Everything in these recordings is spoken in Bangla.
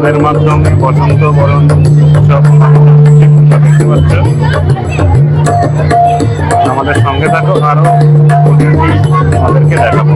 গানের মাধ্যমে বসন্ত বরণ সব দেখতে পাচ্ছ আমাদের সঙ্গে থাকো আরও আমাদেরকে দেখাবো।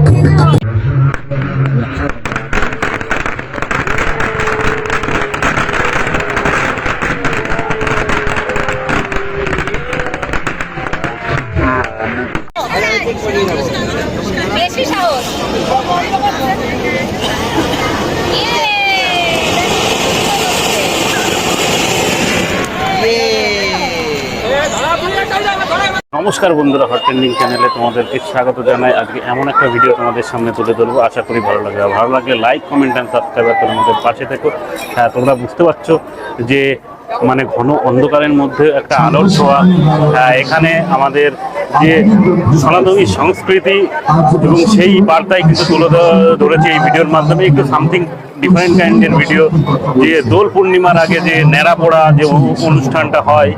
নমস্কার বন্ধুরা হট ট্রেন্ডিং চ্যানেলে তোমাদেরকে স্বাগত জানাই। আজকে এমন একটা ভিডিও তোমাদের সামনে তুলে ধরবো। আশা করি ভালো লাগবে। আর ভালো লাগলে লাইক কমেন্ট অ্যান্ড সাবস্ক্রাইব করে আমাদের পাশে থেকো। হ্যাঁ তোমরা বুঝতে পারছ যে মানে ঘন অন্ধকারের মধ্যে একটা আলোর ছোঁয়া। হ্যাঁ, এখানে আমাদের যে সনাতনী সংস্কৃতি এবং সেই বার্তায় কিন্তু তুলে ধরেছে এই ভিডিওর মাধ্যমে। একটু সামথিং ডিফারেন্ট কাইন্ডের ভিডিও যে দোল পূর্ণিমার আগে যে ন্যাড়া পড়া যে অনু- অনুষ্ঠানটা হয়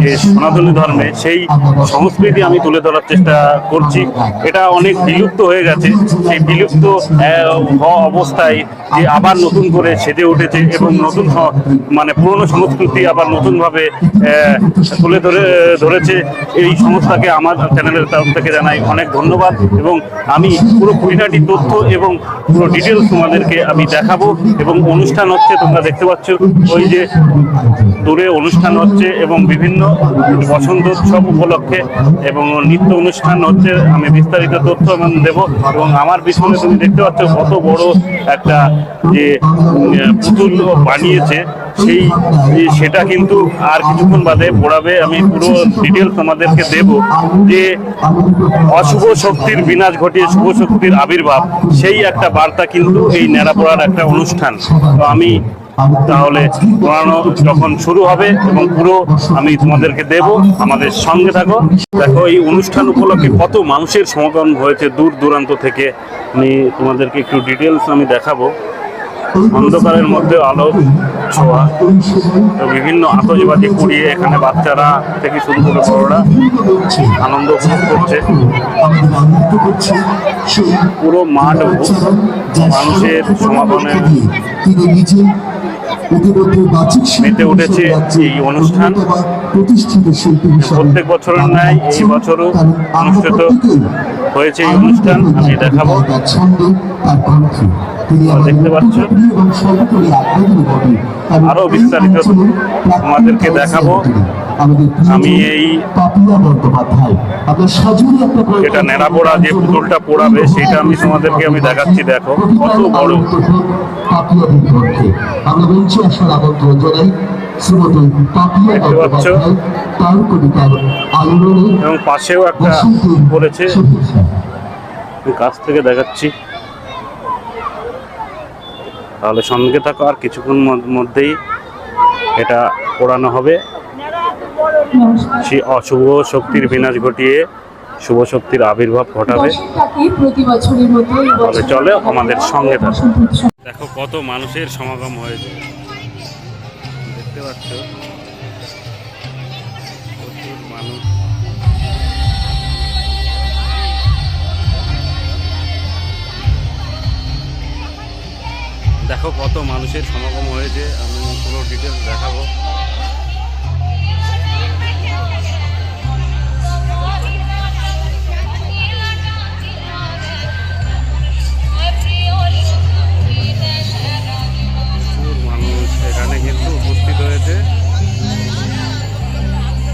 যে সনাতনী ধর্মে, সেই সংস্কৃতি আমি তুলে ধরার চেষ্টা করছি। এটা অনেক বিলুপ্ত হয়ে গেছে। সেই বিলুপ্ত হওয়া অবস্থায় যে আবার নতুন করে সেজে উঠেছে এবং নতুন মানে পুরনো সংস্কৃতি আবার নতুনভাবে তুলে ধরে, ধরেছে, এই সংস্থাকে আমার চ্যানেলের তরফ থেকে জানাই অনেক ধন্যবাদ এবং আমি পুরো খুঁটিনাটি তথ্য এবং পুরো ডিটেলস তোমাদেরকে আমি দেখাবো। এবং অনুষ্ঠান হচ্ছে, তোমরা দেখতে পাচ্ছ, ওই যে দূরে অনুষ্ঠান হচ্ছে এবং বিভিন্ন বসন্ত উৎসব উপলক্ষে এবং নৃত্য অনুষ্ঠান হচ্ছে। আমি বিস্তারিত তথ্য আমি দেবো এবং আমার পিছনে তুমি দেখতে পাচ্ছ কত বড় একটা যে পুতুল বানিয়েছে। সেই সেটা কিন্তু আর কিছুক্ষণ বাদে পড়াবে। আমি পুরো ডিটেলস তোমাদেরকে দেব যে অশুভ শক্তির বিনাশ ঘটিয়ে শুভ শক্তির আবির্ভাব, সেই একটা বার্তা কিন্তু এই ন্যাড়াপড়ার একটা অনুষ্ঠান। তো আমি তাহলে পড়ানো যখন শুরু হবে এবং পুরো আমি তোমাদেরকে দেব, আমাদের সঙ্গে থাকো। দেখো, এই অনুষ্ঠান উপলক্ষে কত মানুষের সমাগম হয়েছে দূর দূরান্ত থেকে। আমি তোমাদেরকে একটু ডিটেলস আমি দেখাবো। অন্ধকারের মধ্যে আলো, ছোঁয়া তো বিভিন্ন আতশবাজি পুড়িয়ে এখানে বাচ্চারা থেকে শুরু করে বড়রা আনন্দ উপভোগ করছে। পুরো মাঠ মানুষের সমাগমে মেতে উঠেছে এই অনুষ্ঠান। প্রত্যেক বছরের ন্যায় এই বছরও অনুষ্ঠিত হয়েছে এই অনুষ্ঠান। আমি দেখাবো। দেখতে পাচ্ছ। আরও বিস্তারিত তোমাদেরকে দেখাবো। আমি এই যেটা ন্যাড়া পোড়া যে পুতুলটা পোড়াবে সেটা আমি তোমাদেরকে আমি দেখাচ্ছি দেখো কত বড়। পাপিয়া আমরা মঞ্চে আসার আমন্ত্রণ জানাই শ্রীমতী পাপিয়া বন্দ্যোপাধ্যায় তার কবিতার আলোড়নে এবং পাশেও একটা করেছে কাছ থেকে দেখাচ্ছি। তাহলে সঙ্গে থাকো, আর কিছুক্ষণ মধ্যেই এটা পোড়ানো হবে। সে অশুভ শক্তির বিনাশ ঘটিয়ে শুভ শক্তির আবির্ভাব ঘটাবে। তাহলে চলে আমাদের সঙ্গে থাকো। দেখো কত মানুষের সমাগম হয়েছে। দেখতে পাচ্ছ? কত মানুষের সমাগম হয়েছে, আমি পুরো ডিটেলস দেখাবো।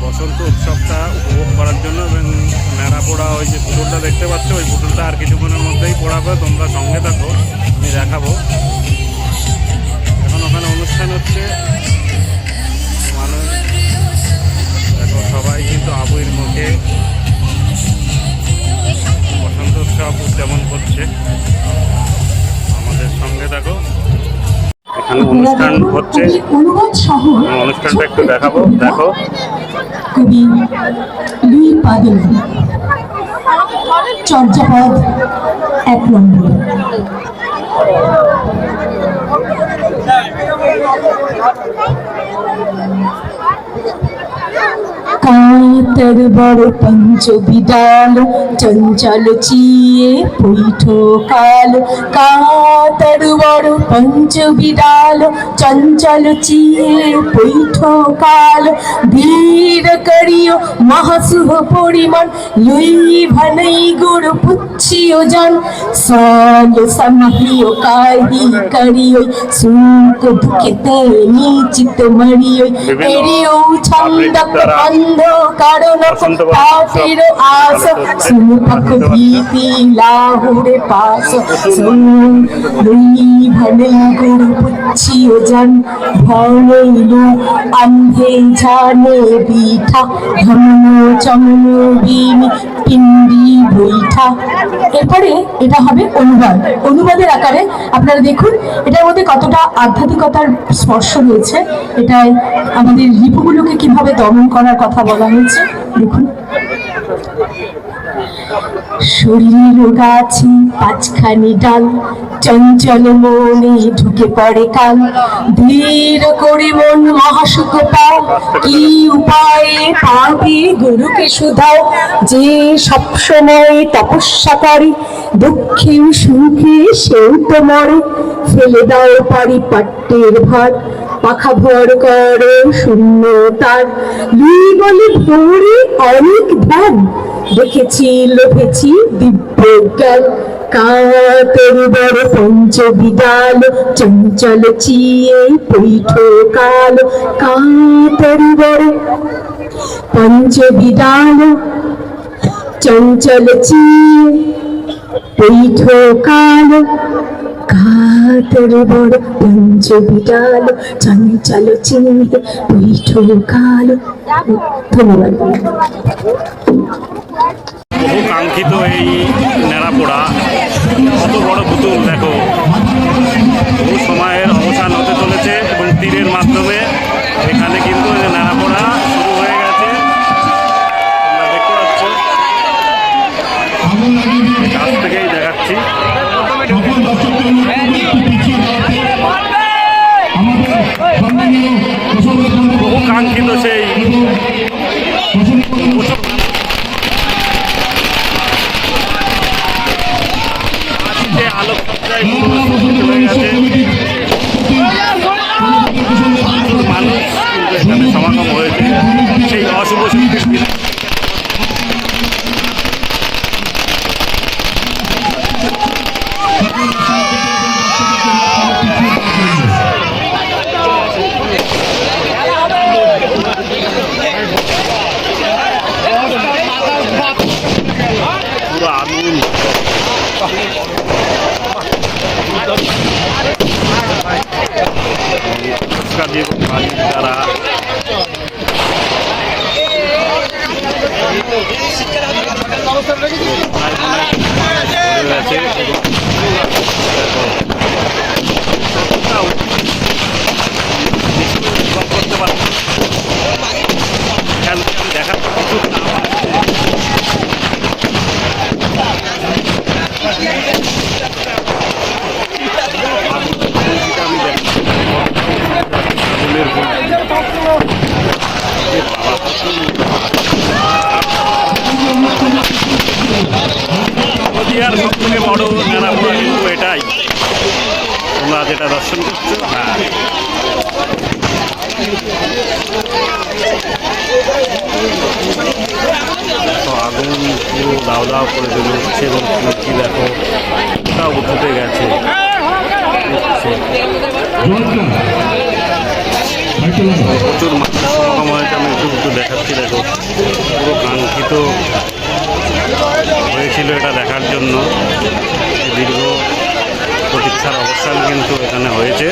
বসন্ত উৎসবটা উপভোগ করার জন্য ন্যাড়া পোড়া ওই যে দেখতে পাচ্ছ, ওই পুতুলটা আর কিছুক্ষণের মধ্যেই পোড়াবে, তোমরা সঙ্গে থাকো, আমি দেখাবো। অনুষ্ঠান হচ্ছে। মানুষ, দেখো, সবাই কিন্তু আবুর মুখে বসন্ত উৎসব উদযাপন করছে। আমাদের সঙ্গে থাকো এখানে অনুষ্ঠান হচ্ছে। অনুষ্ঠানটা একটু দেখাবো। দেখো। কবি লুই পাগল। চর্যাপদ এক নম্বর। কাতর বড় পঞ্চ বিডাল চঞ্চল চিয়ে পৈঠ কাল কাতর বড় পঞ্চবিড়াল চঞ্চল চিয়ে পৈঠ কাল ধীর করিও মহাশুভ পরিমাণ লুই ভানই গুরু পুচ্ছিও জন সাল সমহিও কাহি করিও সুক দুঃখিতে নিচিত মরিও। এরিও ছন্দক বন্ধ কারণ পাপের আস। সুপক ভীতি লাহুরে পাস। লুই ভানই গুরু পুচ্ছিও জন ভরইলু আন্ধে জানে বিঠা ধমন চমন বিনি পিন্ডি বৈঠা এরপরে এটা হবে অনুবাদ অনুবাদের আকারে আপনারা দেখুন এটার মধ্যে কতটা আধ্যাত্মিকতার স্পর্শ রয়েছে এটাই আমাদের রিপুগুলোকে কীভাবে দমন করার কথা বলা হয়েছে দেখুন। শরীর গাছে পাঁচখানি ডাল, চঞ্চল মনে ঢুকে পড়ে কাল। ধীর করে মন মহাসুখ পাও, কি উপায়ে পাবে গুরুকে শুধাও? যে সবসময় তপস্যা করে, দুঃখে সুখে সেও তো মরে। ফেলে দাও পারি পাট্টের ভার পাখা ভর করো শূন্য তার লুই বলে ভোরে অনেক ধ্যান। দেখেছি, লোভেছি দিব্য জ্ঞান। কাতর বড় পঞ্চবিদাল চঞ্চল চিয়ে পৈঠ কাল। কাতর বড় পঞ্চবিদাল চঞ্চল চিয়ে পৈঠ কাল। কাতর বড় পঞ্চবিদাল চঞ্চল চিয়ে পৈঠ কাল। ধন্যবাদ। কাঙ্ক্ষিত এই নেড়াপোড়া। কত বড় পুতুল, দেখো। বহু সময়ের ফুচকা দিয়ে বাড়ি তারা করতে পারব দেখা কিছু নদীয়ার সব থেকে বড় মেলাপোড়া কিন্তু এটাই। তোমরা যেটা দর্শন করছ হ্যাঁ। আগুন পুরো দাও দাও করে জ্বলে উঠছে এবং ফুলকি দেখো ওটাও উঠতে গেছে। প্রচুর মানুষ সমাগম হয়েছে, আমি একটু দেখাচ্ছি, দেখো। পুরো কাঙ্ক্ষিত হয়েছিল এটা দেখার জন্য। দীর্ঘ প্রতীক্ষার অবস্থান কিন্তু এখানে হয়েছে।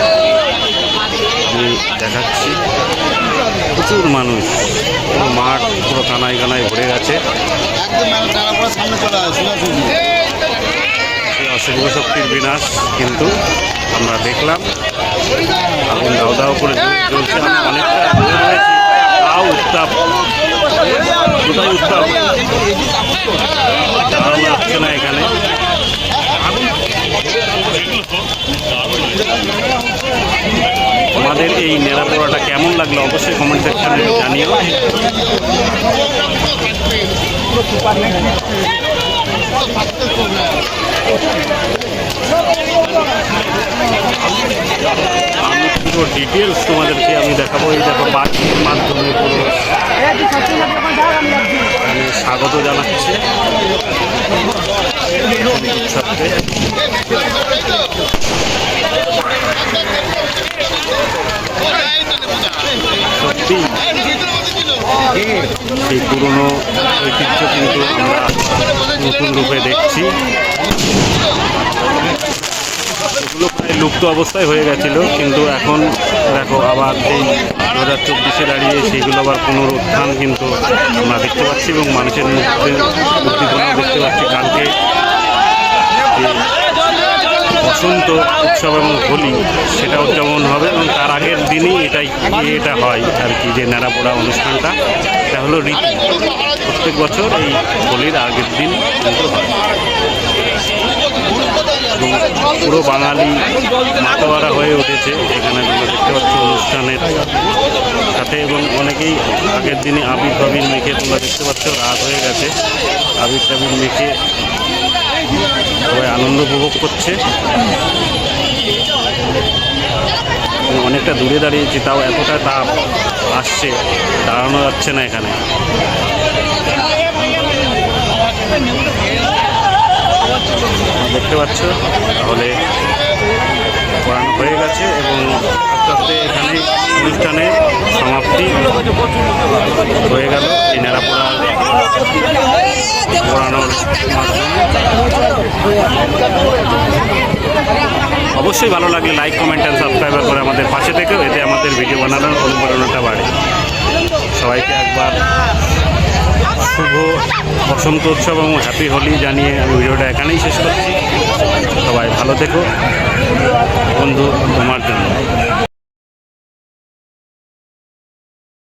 দেখাচ্ছি। প্রচুর মানুষ। পুরো মাঠ, পুরো কানায় কানায় ভরে গেছে। অশুভ শক্তির বিনাশ কিন্তু আমরা দেখলাম। আগুন দাও দাও করে আমি অনেকটা তাও উত্তাপ কোথায় উত্তাপ দাঁড়ানো যাচ্ছে না এখানে। আমাদের এই নেড়াপোড়াটা কেমন লাগল অবশ্যই কমেন্ট সেকশনে জানিও। ডিটেলস তোমাদেরকে আমি দেখাবো। এই দেখো বাকির মাধ্যমে পুরো এখানে স্বাগত জানাচ্ছে। উৎসবকে সত্যি সেই পুরনো ঐতিহ্য কিন্তু আমরা নতুন রূপে দেখছি। এগুলো প্রায় লুপ্ত অবস্থায় হয়ে গেছিল, কিন্তু এখন দেখো আবার এই দু হাজার চব্বিশে দাঁড়িয়ে সেগুলো আবার পুনরুত্থান কিন্তু আমরা দেখতে পাচ্ছি এবং মানুষের মধ্যে উদ্দীপনাও দেখতে পাচ্ছি। কালকে বসন্ত উৎসব এবং হোলি, সেটাও উদযাপন হবে এবং তার আগের দিনই এটাই এটা হয় আর কি, যে নেড়াপোড়া অনুষ্ঠানটা। এটা হলো রীতি। প্রত্যেক বছর এই হোলির আগের দিন কিন্তু হয়। পুরো বাঙালি মাতোয়ারা হয়ে উঠেছে। এখানে দেখতে পাচ্ছ অনুষ্ঠানের সাথে এবং অনেকেই আগের দিনে আবির ফাবির মেখে তোমরা দেখতে পাচ্ছ, রাত হয়ে গেছে। আবির টাবির মেখে সবাই আনন্দ উপভোগ করছে। অনেকটা দূরে দাঁড়িয়েছি, তাও এতটা তাপ আসছে, দাঁড়ানো যাচ্ছে না এখানে। দেখতে পাচ্ছ, তাহলে পড়ানো হয়ে গেছে এবং আস্তে আস্তে এখানে অনুষ্ঠানের সমাপ্তি হয়ে গেল। এই নেড়াপোড়া পড়ানোর অবশ্যই ভালো লাগলে লাইক কমেন্ট অ্যান্ড সাবস্ক্রাইবার করে আমাদের পাশে থেকেও, এতে আমাদের ভিডিও বানানোর অনুপ্রেরণাটা বাড়ে। সবাইকে একবার শুভ বসন্ত উৎসব এবং হ্যাপি হোলি জানিয়ে আমি ভিডিওটা এখানেই শেষ করছি। সবাই ভালো থেকো। বন্ধু তোমার জন্য।